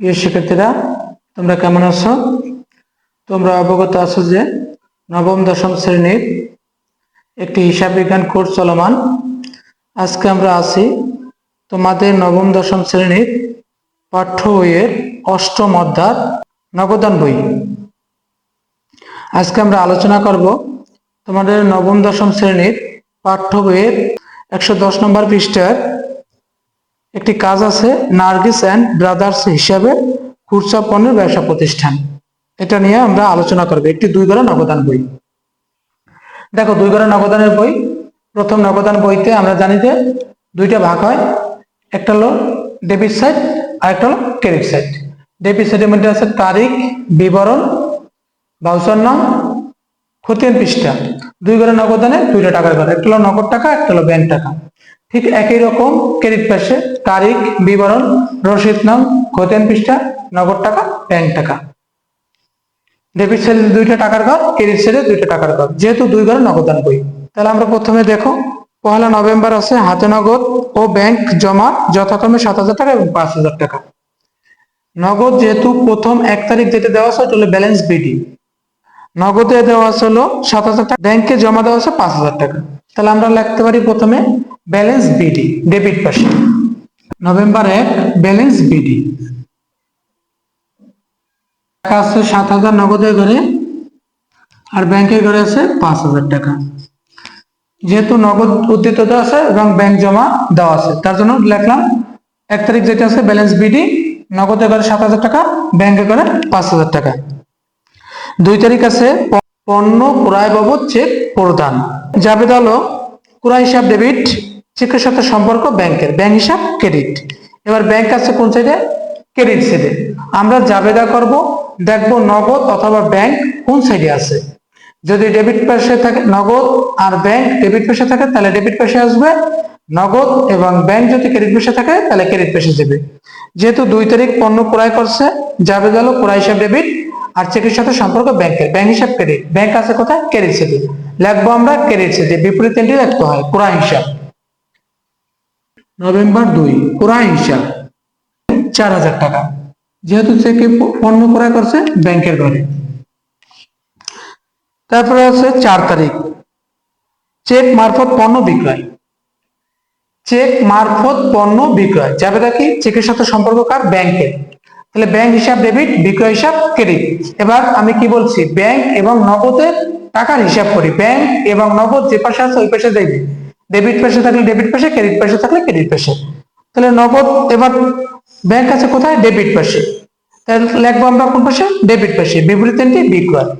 প্রিয় শিক্ষার্থীরা, তোমরা কেমন আছো? তোমরা অবগত আছো যে নবম, দশম শ্রেণির একটি হিসাব বিজ্ঞান কোর্স চলমান। আজকে আমরা আছি তোমাদের নবম, দশম শ্রেণির পাঠ্য বইয়ের অষ্টম অধ্যায়, নবদান বই। আজকে আমরা আলোচনা করব তোমাদের নবম, দশম শ্রেণির পাঠ্য বইয়ের একশো দশ নম্বর পৃষ্ঠার একটি কাজ আছে, নার্গিস অ্যান্ড ব্রাদার্স হিসাবে খুচরা পণ্যের ব্যবসা প্রতিষ্ঠান। এটা নিয়ে আমরা আলোচনা করব। একটি দুই গড়া নগদান বই। দেখো, দুই গড়া নগদানের বই। প্রথম নগদান বইতে আমরা জানি যে দুইটা ভাগ হয়। একটা হলো ডেবিট সাইড আর একটা হলো ক্রেডিট সাইড। ডেবিট সাইডের মধ্যে আছে তারিখ, বিবরণ বাউচার নাম, খতিয়ান পৃষ্ঠা। দুই ঘরে নগদানে দুইটা টাকার ঘর একটা হলো নগদ টাকা, একটা হলো ব্যাংক টাকা। ঠিক একই রকম ক্রেডিট পাশে তারিখ, বিবরণ, রসিদ নাম খতিয়ান পৃষ্ঠা, নগদ টাকা ব্যাংক টাকা। ডেবিট সাইডে দুইটা টাকার ঘর ক্রেডিট সাইডে দুইটা টাকার ঘর। যেহেতু দুই ঘরে নগদান বই তাহলে আমরা প্রথমে দেখো, পহেলা নভেম্বর আছে হাতে নগদ ও ব্যাংক জমা যথাক্রমে সাত হাজার টাকা এবং পাঁচ হাজার টাকা। নগদ যেহেতু প্রথম এক তারিখ যেটা দেওয়া আছে, ওটা হলো ব্যালেন্স বিডি নগদে দেওয়া আছে হলো সাত হাজার টাকা ব্যাংকে জমা দেওয়া আছে পাঁচ হাজার টাকা। তাহলে আমরা লিখতে পারি প্রথমে ব্যালেন্স বিডি, ডেবিট পাশে নভেম্বর এক ব্যালেন্স বিডি। টাকা আছে সাত হাজার নগদের ঘরে, আর ব্যাংকের ঘরে আছে পাঁচ হাজার টাকা। যেহেতু নগদ উদ্দিত আছে এবং ব্যাংক জমা দেওয়া আছে, তার জন্য লিখলাম এক তারিখ যেটা আছে ব্যালেন্স বিডি নগদের ঘরে সাত হাজার টাকা ব্যাংকের ঘরে পাঁচ হাজার টাকা। দুই তারিখ আছে পণ্য ক্রয় বাবদ চেক প্রদান। জাবেদ হলো ক্রয় হিসাব, ডেবিট চেকের সাথে সম্পর্ক ব্যাংকের, ব্যাংক হিসাব ক্রেডিট এবার ব্যাংক আছে কোন সাইডে ক্রেডিট সাইডে আমরা জাবেদা করব, দেখব নগদ অথবা ব্যাংক কোন সাইডে আছে। যদি ডেবিট পাশে থাকে নগদ আর ব্যাংক ডেবিট পাশে থাকে, তাহলে ডেবিট পাশে আসবে নগদ এবং ব্যাংক যদি ক্রেডিট পাশে থাকে, তাহলে ক্রেডিট পাশে যাবে। যেহেতু দুই তারিখ পণ্য ক্রয় করছে যাবে গেল ক্রয় হিসাব ডেবিট আর চেকের সাথে সম্পর্ক ব্যাংকের, ব্যাংক হিসাব ক্রেডিট ব্যাংক আছে কোথায়? ক্রেডিট সেটে লিখব আমরা ক্রেডিট সেটে বিপরীত এন্ট্রি লিখতে হয়, ক্রয় হিসাব। নভেম্বর দুই ক্রয় হিসাব। চার হাজার টাকা। যেহেতু চেকে পণ্য ক্রয় করছে ব্যাংকের ঘরে। তারপরে আছে চার তারিখ। চেক মারফত পণ্য বিক্রয়। চেক মারফত পণ্য বিক্রয়। যাবে কি? চেকের সাথে সম্পর্ক কার? ব্যাংকের। তাহলে ব্যাংক হিসাব, ডেবিট, বিক্রয় হিসাব, ক্রেডিট। এবার আমি কি বলছি? ব্যাংক এবং নগদের টাকার হিসাব করি। ব্যাংক এবং নগদ যে পাশে আছে ওই পাশে দেখবে ডেবিট পাশে থাকলে ডেবিট পাশে ক্রেডিট পাশে থাকলে ক্রেডিট পাশে। তাহলে নগদ এবার ব্যাংক আছে কোথায়? ডেবিট পাশে। তাহলে লিখব আমরা কোন পাশে? ডেবিট পাশে। বিপরীত এন্ট্রি বিক্রয়।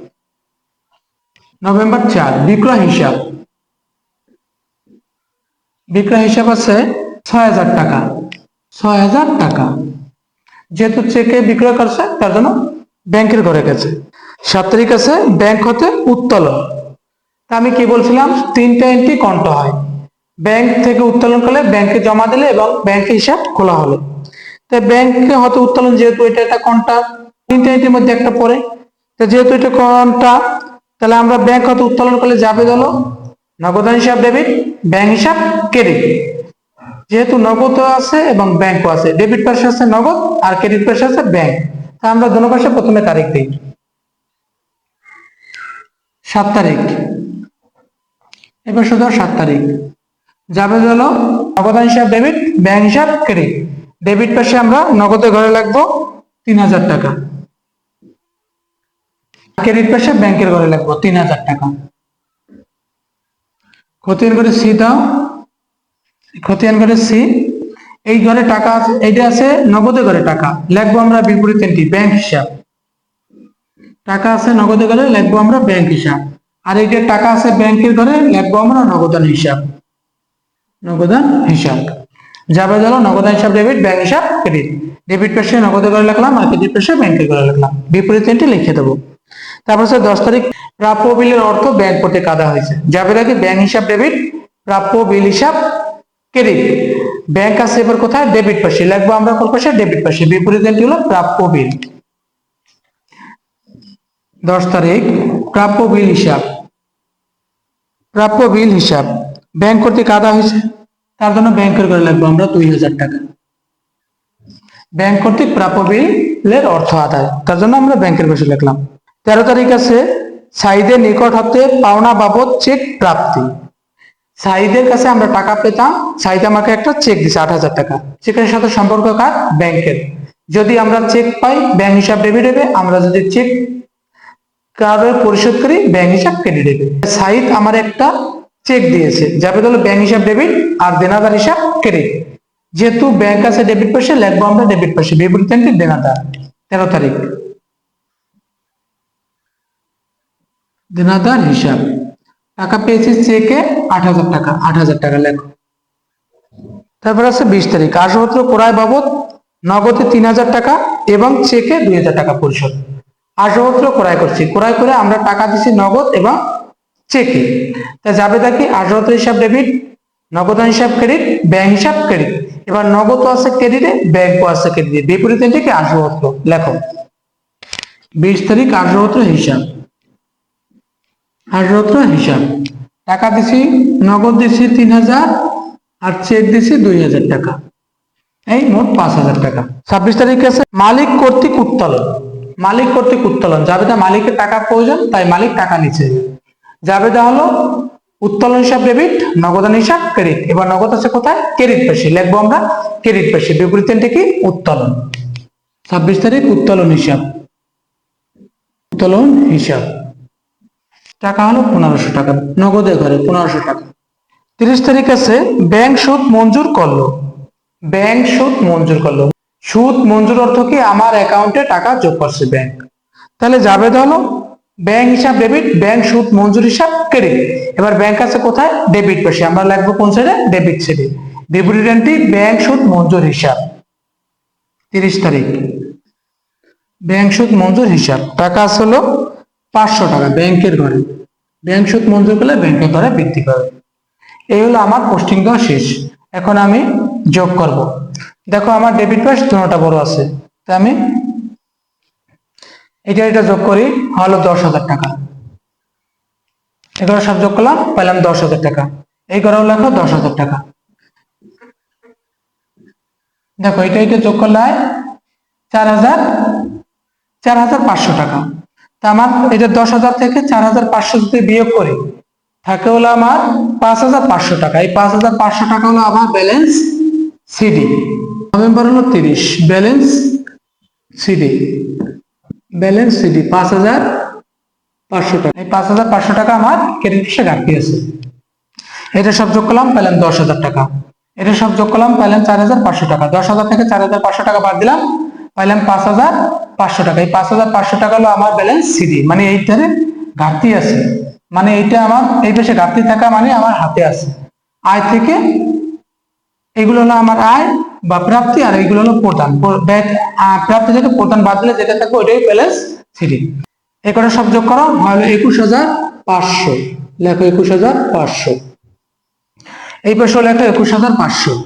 নভেম্বর চার, বিক্রয় হিসাব। বিক্রয় হিসাব আছে ছয় হাজার টাকা। ছয় হাজার টাকা। যেহেতু চেকে বিক্রয় করছে, তার জন্য ব্যাংকের ঘরে গেছে। সাত তারিখ আছে, ব্যাংক হতে উত্তোলন। আমি কি বলছিলাম? তিনটা এন্ট্রি কন্ট হয়। ব্যাংক থেকে উত্তোলন করলে ব্যাংকে জমা দিলে এবং ব্যাংকে হিসাব খোলা হলো। তো ব্যাংকে হয়তো উত্তোলন যেহেতু এটা একটা কন্টা তিনটা মধ্যে একটা পড়ে। তো যেহেতু এটা কন্টা, তাহলে আমরা ব্যাংক হয়তো উত্তোলন করলে যাবে গেল নগদান হিসাব ডেবিট ব্যাংক হিসাব ক্রেডিট যেহেতু নগদ আছে এবং ব্যাংকও আছে ডেবিট পাশে আছে নগদ আর ক্রেডিট পাশে আছে ব্যাংক তা আমরা দোনো পাশে প্রথমে তারিখ দিই। সাত তারিখ। এবার শুধু সাত তারিখ। যাবে হলো নগদান হিসাব ডেবিট ব্যাংক হিসাব ক্রেডিট ডেবিট পাশে আমরা নগদে ঘরে লাগবো তিন হাজার টাকা। ক্রেডিট পাশে ব্যাংকের ঘরে লাগবো তিন হাজার টাকা। খতিয়ান করে সি দাও। খতিয়ান করে সি এই ঘরে টাকা আছে, এইটা আছে নগদে ঘরে টাকা। লিখব আমরা বিপরীত এন্ট্রি ব্যাংক হিসাব। টাকা আছে নগদে ঘরে লিখব আমরা ব্যাংক হিসাব। আর এই যে টাকা আছে ব্যাংকের ঘরে লিখব আমরা নগদান হিসাব। নগদান হিসাব। যাবে গেল নগদান হিসাব ডেবিট ব্যাংক হিসাব ক্রেডিট ডেবিট পাশে নগদে করে লিখলাম আর ক্রেডিট পাশে ব্যাংকের ঘরে লিখলাম বিপরীত এন্ট্রি লিখে দেবো। তারপর হচ্ছে দশ তারিখ, প্রাপ্য বিলের অর্থ ব্যাংক করতে কাদা হয়েছে। যাবে আগে ব্যাংক হিসাব ডেবিট প্রাপ্য বিল হিসাব ক্রেডিট ব্যাংক আছে এবার কোথায়? ডেবিট পাশে। লিখব আমরা কোন পাশে? ডেবিট পাশে। বিপরীত এন্ট্রি হলো প্রাপ্য বিল। দশ তারিখ, প্রাপ্য বিল হিসাব। প্রাপ্য বিল হিসাব। ব্যাংক করতে কাদা হয়েছে। তার জন্য ব্যাংকের করে লাগবো আমরা? দুই হাজার টাকা। ব্যাংক কর্তৃক প্রাপ্য বিলের অর্থ আদায়। তার জন্য আমরা ব্যাংকের পাশে লিখলাম। তেরো তারিখ আছে সাইদের নিকট হতে পাওনা বাবদ চেক প্রাপ্তি। সাইদের কাছে আমরা টাকা পেতাম সাইদ আমাকে একটা চেক দিছে, আট হাজার টাকা। চেকের সাথে সম্পর্ক কার? ব্যাংকের যদি আমরা চেক পাই ব্যাংক হিসাব ডেবিট হবে আমরা যদি চেক কারও পরিশোধ করি ব্যাংক হিসাব ক্রেডিট হবে সাইদ আমার একটা চেক দিয়েছে। যাবে হলো ব্যাংক হিসাব ডেবিট আর দেনাদার হিসাব ক্রেডিট যেহেতু ব্যাংক আছে ডেবিট পাশে লেখবো আমরা ডেবিট পাশে। বিবৃতিটি দেনাদার। তেরো তারিখ। দেনাদার হিসাব। টাকা পেয়েছি চেকে আট হাজার টাকা। আট হাজার টাকা লেখো। তারপর আছে বিশ তারিখ। আসপত্র ক্রয় বাবদ নগদে তিন হাজার টাকা এবং চেকে দুই হাজার টাকা পরিশোধ। আসপত্র ক্রয় করছি। ক্রয় করে আমরা টাকা দিচ্ছি নগদ এবং চেকে তা যাবে কি? আসপত্র হিসাব ডেবিট নগদ হিসাব ক্রেডিট ব্যাংক হিসাব ক্রেডিট এবার নগদ আছে ক্রেডিটে ব্যাংকও আছে ক্রেডিটে বিপরীতে থেকে আসপত্র লেখো। বিশ তারিখ আসপত্র হিসাব। আসপত্র হিসাব। টাকা দিছি, নগদ দিছি তিন হাজার, আর চেক দিছি দুই হাজার টাকা। এই মোট পাঁচ হাজার টাকা। ছাব্বিশ তারিখ আছে মালিক কর্তৃক উত্তোলন। মালিক কর্তৃক উত্তোলন। জাবেদা মালিকের টাকা প্রয়োজন, তাই মালিক টাকা নিচ্ছে। জাবেদা হলো? উত্তোলন হিসাব ডেবিট নগদান হিসাব ক্রেডিট এবার নগদ আছে কোথায়? ক্রেডিট পেশি। লিখব আমরা ক্রেডিট পেশি। বিপরীতে কি? উত্তোলন। ছাব্বিশ তারিখ, উত্তোলন হিসাব। উত্তোলন হিসাব। টাকা হলো পনেরোশো টাকা। নগদে ঘরে পনেরোশো টাকা। তিরিশ তারিখ আছে ব্যাংক সুদ মঞ্জুর করল। ব্যাংক সুদ মঞ্জুর করল। সুদ মঞ্জুর অর্থ কি? আমার অ্যাকাউন্টে টাকা যোগ করছে ব্যাংক তাহলে যাবে হলো? ব্যাংক হিসাব, ডেবিট, ব্যাংক সুদ, মঞ্জুর হিসাব, ক্রেডিট। এবার ব্যাংক আছে কোথায়? ডেবিট পাশে। আমরা লিখব কোন সাইডে ডেবিট সাইডে বিবৃতিটি ব্যাংক সুদ, মঞ্জুর হিসাব। তিরিশ তারিখ। ব্যাংক সুদ, মঞ্জুর হিসাব। টাকা আছে হলো পাঁচশো টাকা ব্যাংকের ঘরে। ব্যাংক সুদ, মঞ্জুর করলে ব্যাংকের ঘরে বৃদ্ধি পাবে। এই হলো আমার পোস্টিং দেওয়া শেষ। এখন আমি যোগ করব। দেখো আমার ডেবিট পাস দুটা বড় আছে। তাই আমি এটা এটা যোগ করি, হলো দশ হাজার টাকা। এগুলো সব যোগ করলাম পেলাম দশ হাজার টাকা। এই করেও লেখো দশ হাজার টাকা। দেখো, এটা এটা যোগ করলে চার হাজার চার হাজার পাঁচশো টাকা। তা আমার এটা দশ হাজার থেকে চার হাজার পাঁচশো যদি বিয়োগ করি, থাকে হলো আমার পাঁচ হাজার পাঁচশো টাকা। এই পাঁচ হাজার পাঁচশো টাকা হলো আমার ব্যালেন্স সিডি নভেম্বর হলো তিরিশ ব্যালেন্স সিডি ব্যালেন্স সিডি পাঁচ হাজার পাঁচশো টাকা। এই পাঁচ হাজার পাঁচশো টাকা আমার ক্রেডিট হিসেবে ঘাটতি আছে। এটা সব যোগ করলাম পেলাম দশ হাজার টাকা। এটা সব যোগ করলাম পাইলাম চার হাজার পাঁচশো টাকা। দশ হাজার থেকে চার হাজার পাঁচশো টাকা বাদ দিলাম পাইলাম পাঁচ হাজার পাঁচশো টাকা। এই পাঁচ হাজার পাঁচশো টাকা হলো আমার ব্যালেন্স সিডি মানে এইটারে ঘাটতি আছে। মানে এইটা আমার, এই পাশে ঘাটতি থাকা মানে আমার হাতে আছে। আয় থেকে, এগুলো হলো আমার আয় বা প্রাপ্তি আর এগুলো হলো প্রদান। প- ব্যয় আহ, প্রাপ্তি থেকে প্রদান বাদ দিলে যেটা থাকবে ওইটাই ব্যালেন্স এই করে সব যোগ করো হলো একুশ হাজার পাঁচশো। লেখো একুশ হাজার পাঁচশো। এই পাশে লেখো একুশ হাজার পাঁচশো।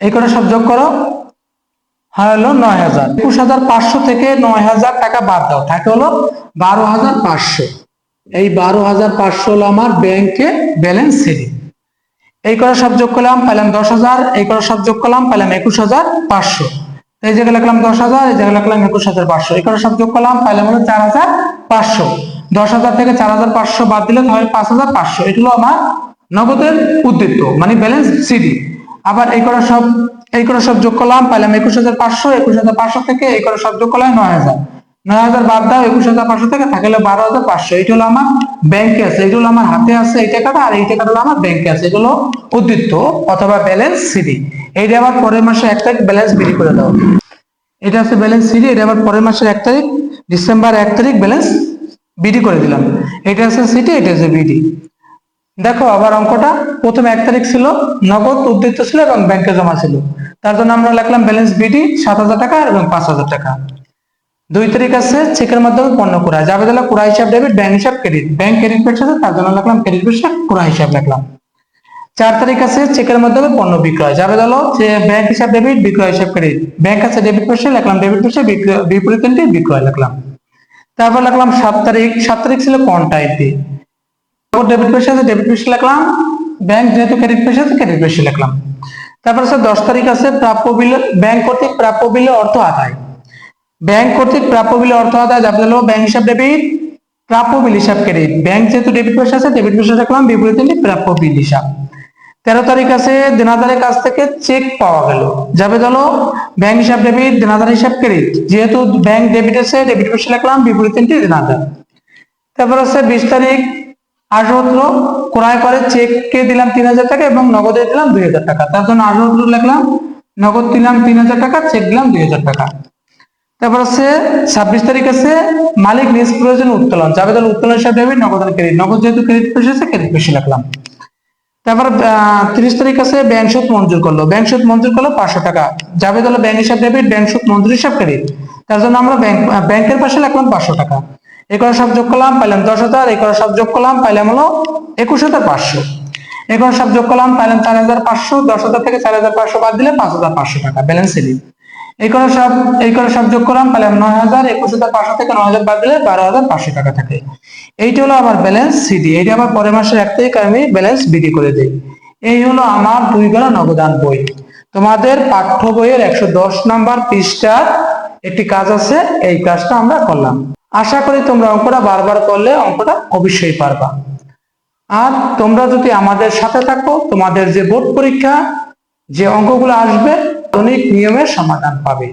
এই করে সব যোগ করো হলো নয় হাজার। একুশ হাজার পাঁচশো থেকে নয় হাজার টাকা বাদ দাও থাকে হলো বারো হাজার পাঁচশো। এই বারো হাজার পাঁচশো হলো আমার ব্যাংকে ব্যালেন্স সেভিং এই করে সব যোগ করলাম পেলাম দশ হাজার, এই করে সব যোগ করলাম পেলাম একুশ হাজার পাঁচশো। এই জায়গায় লিখলাম দশ হাজার, এই জায়গায় লিখলাম একুশ হাজার পাঁচশো। এই করে সব যোগ করলাম পেলাম হলো চার হাজার পাঁচশো। দশ হাজার থেকে চার হাজার পাঁচশো বাদ দিলে হয় পাঁচ হাজার পাঁচশো। এগুলো আমার নগদের উদ্বৃত্ত মানে ব্যালেন্স সিডি আবার এই করে সব, এই করে সব যোগ করলাম, পাইলাম একুশ হাজার পাঁচশো, একুশ হাজার পাঁচশো থেকে এই করে সব যোগ করলাম নয় হাজার। নয় হাজার বাদ দাও, একুশ হাজার পাঁচশো থেকে থাকলে বারো হাজার পাঁচশো। এটা হলো আমার ব্যাংকে আছে এটা হলো আমার হাতে আছে এই টাকাটা, আর এই টাকাটা হলো আমার ব্যাংকে আছে, এগুলো উদ্বৃত্ত অথবা ব্যালেন্স সিডি এইটা আবার পরের মাসে এক তারিখ ব্যালেন্স বিলি করে দাও। এটা আছে ব্যালেন্স সিডি এটা আবার পরের মাসের এক তারিখ, ডিসেম্বর এক তারিখ ব্যালেন্স বিডি করে দিলাম। এটা আছে সিটি এটা আছে বিডি দেখো, আবার অঙ্কটা, প্রথমে এক তারিখ ছিল, নগদ উদ্বৃত্ত ছিল এবং ব্যাংকে জমা ছিল। তার জন্য আমরা লিখলাম ব্যালেন্স বিডি সাত হাজার টাকা এবং পাঁচ হাজার টাকা। দুই তারিখ আছে, চেকের মাধ্যমে পণ্য করা যাবে কুড়া হিসাব ডেবিট ব্যাংক হিসাব ক্রেডিট ব্যাংক ক্রেডিট সাথে তার জন্য লিখলাম ক্রেডিট পেড কুড়া হিসাব লিখলাম। চার তারিখ আছে, চেকের মাধ্যমে পণ্য বিক্রয়। যাবে হলো যে ব্যাংক হিসাব ডেবিট বিক্রয় হিসাব ক্রেডিট ব্যাংক আছে ডেবিট পেশে লিখলাম ডেবিট পেশে বিপরীত বিক্রয় লিখলাম। তারপর লিখলাম সাত তারিখ সাত তারিখ ছিল কোন টাইপ ডেবিট আছে ডেবিট পেশে লিখলাম ব্যাংক যেহেতু ক্রেডিট পেশে আছে ক্রেডিট পেশে লিখলাম। তারপর আছে দশ তারিখ আছে, প্রাপ্য বিল ব্যাংক কর্তৃক প্রাপ্য বিলে অর্থ আদায়। ব্যাংক কর্তৃক প্রাপ্য বিলে অর্থ আদায় যাবে হলো ব্যাংক হিসাব, ডেবিট, প্রাপ্য বিল হিসাব ক্রেডিট। ব্যাংক যেহেতু ডেবিট পেশে আছে, ডেবিট পেশে রাখলাম বিপরীতে প্রাপ্য বিল হিসাব। তেরো তারিখ আছে, দেনাদারের কাছ থেকে চেক পাওয়া গেল। যাবে হলো ব্যাংক হিসাব, ডেবিট, দেনাদার হিসাব, ক্রেডিট। যেহেতু ব্যাংক ডেবিট আছে, ডেবিট পেশে রাখলাম বিপরীতে দেনাদার। তারপর হচ্ছে বিশ তারিখ আসপত্র ক্রয় করে চেককে দিলাম তিন হাজার টাকা এবং নগদে দিলাম দুই হাজার টাকা। তার জন্য আসপত্র লিখলাম নগদ দিলাম তিন হাজার টাকা চেক দিলাম দুই হাজার টাকা। তারপর হচ্ছে ছাব্বিশ তারিখ আছে মালিক নিজ প্রয়োজন উত্তোলন। যাবে তাহলে উত্তোলন হিসাবে ডেবিট নগদ ক্রেডিট নগদ যেহেতু ক্রেডিট পেশে আছে ক্রেডিট পেশে লিখলাম তারপর তিরিশ তারিখ আছে ব্যাংক সুদ মঞ্জুর করল। ব্যাংক সুদ মঞ্জুর করল পাঁচশো টাকা। যাবে তাহলে ব্যাংক হিসাব ডেবিট ব্যাংক সুদ মঞ্জুর হিসাব ক্রেডিট তার জন্য আমরা ব্যাংক ব্যাংকের পাশে লিখলাম পাঁচশো টাকা। এই করা সব যোগ করলাম, পাইলাম দশ হাজার। এই করা সব যোগ করলাম, পাইলাম হলো একুশ হাজার পাঁচশো। এই করা সব যোগ করলাম, পাইলাম চার হাজার পাঁচশো। দশ হাজার থেকে চার হাজার পাঁচশো বাদ দিলে পাঁচ হাজার পাঁচশো টাকা। ব্যালেন্স এলিট এই করে সব এই করে সব যোগ করলাম, তাহলে নয় হাজার, একুশ হাজার পাঁচশো থেকে নয় হাজার বাদ দিলে বারো হাজার পাঁচশো টাকা থাকে। এইটা হলো আমার ব্যালেন্স সিডি এইটা আমার পরের মাসের এক তারিখ আমি ব্যালেন্স বিডি করে দিই। এই হলো আমার দুই বেলা নবদান বই। তোমাদের পাঠ্য বইয়ের একশো দশ নাম্বার পৃষ্ঠার একটি কাজ আছে, এই কাজটা আমরা করলাম। আশা করি তোমরা অঙ্কটা বারবার করলে অঙ্কটা অবশ্যই পারবা। আর তোমরা যদি আমাদের সাথে থাকো, তোমাদের যে বোর্ড পরীক্ষা, যে অঙ্কগুলো আসবে অনেক নিয়মের সমাধান পাবে।